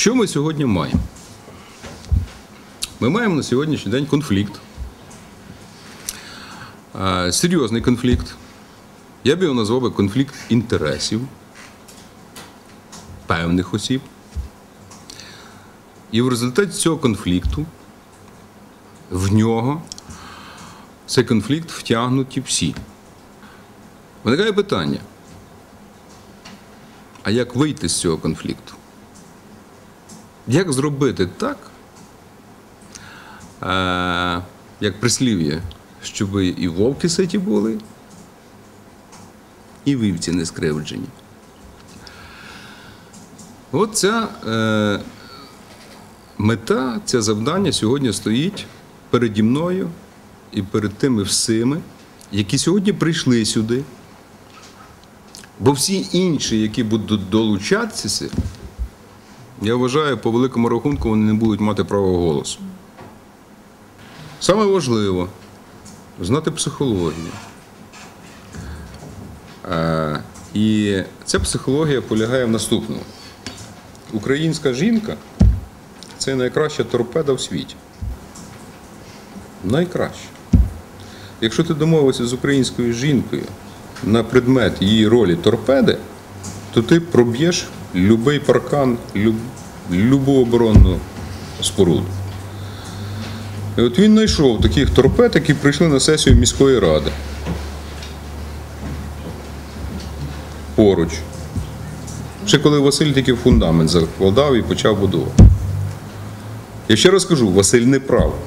Що ми сьогодні маємо? Ми маємо на сьогоднішній день конфлікт. Серйозний конфлікт. Я б його назвав би конфлікт інтересів певних осіб. І в результаті цього конфлікту в нього цей конфлікт втягнуті всі. Виникає питання: а як вийти з цього конфлікту? Як зробити так, е, як прислів'я, щоб і вовки ситі були, і вівці не скривджені? От ця е, мета, це завдання сьогодні стоїть переді мною і перед тими всіми, які сьогодні прийшли сюди. Бо всі інші, які будуть долучатися, я вважаю, по великому рахунку вони не будуть мати права голосу. Саме важливо знати психологію. Е, І ця психологія полягає в наступному. Українська жінка це найкраща торпеда в світі. Найкраща. Якщо ти домовився з українською жінкою на предмет її ролі торпеди, то ти проб'єш будь-який паркан, люб, любу оборонну споруду. І от він знайшов таких торпед, які прийшли на сесію міської ради. Поруч. Ще коли Василь тільки фундамент закладав і почав будувати. Я ще раз кажу, Василь не прав.